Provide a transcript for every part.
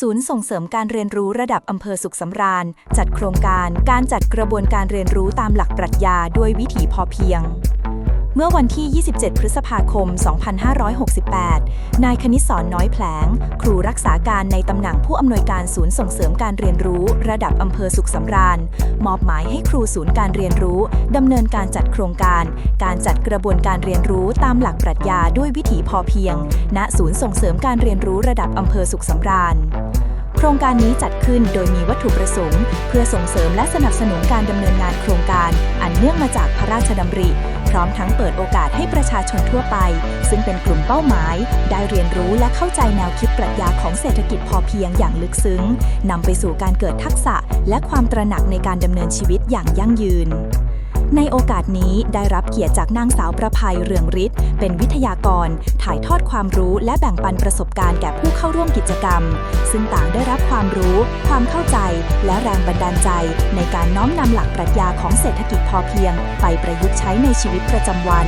ศูนย์ส่งเสริมการเรียนรู้ระดับอำเภอสุขสำราญ จัดโครงการการจัดกระบวนการเรียนรู้ตามหลักปรัชญาด้วยวิถีพอเพียง เมื่อวันที่ 27 พฤษภาคม 2568 นายคณิตสอนน้อยแผลง ครูรักษาการในตำแหน่งผู้อำนวยการศูนย์ส่งเสริมการเรียนรู้ระดับอำเภอสุขสำราญ มอบหมายให้ครูศูนย์การเรียนรู้ดำเนินการจัดโครงการ การจัดกระบวนการเรียนรู้ตามหลักปรัชญาด้วยวิถีพอเพียง ณ ศูนย์ส่งเสริมการเรียนรู้ระดับอำเภอสุขสำราญโครงการนี้จัดขึ้นโดยมีวัตถุประสงค์ เพื่อส่งเสริมและสนับสนุนการดำเนินงานโครงการ อันเนื่องมาจากพระราชดำริ ร้อมทั้งเปิดโอกาสให้ประชาชนทั่วไป ซึ่งเป็นกลุ่มเป้าหมาย ได้เรียนรู้และเข้าใจแนวคิดปรัชญาของเศรษฐกิจพอเพียงอย่างลึกซึ้งนำไปสู่การเกิดทักษะและความตระหนักในการดำเนินชีวิตอย่างยั่งยืน ในโอกาสนี้ได้รับเกียรติจากนางสาวประภัยเรืองฤทธิ์เป็นวิทยากร ถ่ายทอดความรู้และแบ่งปันประสบการณ์แก่ผู้เข้าร่วมกิจกรรม ซึ่งต่างได้รับความรู้ ความเข้าใจ และแรงบันดาลใจ ในการน้อมนำหลักปรัชญาของเศรษฐกิจพอเพียง ไปประยุกต์ใช้ในชีวิตประจำวัน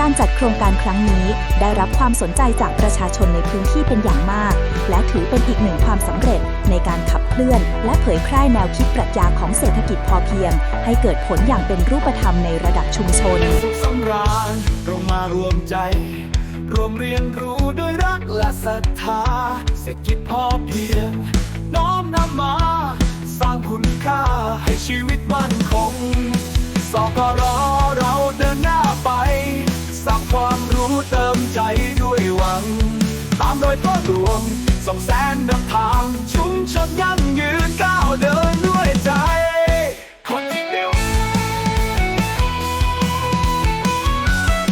การจัดโครงการครั้งนี้ได้รับความสนใจจากประชาชนในพื้นที่เป็นอย่างมาก และถือเป็นอีกหนึ่งความสำเร็จในการขับเคลื่อน และเผยแพร่แนวคิดปรัชญาของเศรษฐกิจพอเพียง ให้เกิดผลอย่างเป็นรูปธรรมในระดับชุมชนสุขสำราญเรามารวมใจ รวมเรียนรู้ด้วยรักและศรัทธา เศรษฐกิจพอเพียง น้อมนำมา สร้างคุณค่าให้ชีวิตมั่นคง สร้างความรู้เติมใจด้วยหวัง ตามรอยพ่อหลวงส่องแสนนำทางชุมชนยั่งยืนก้าวเดิน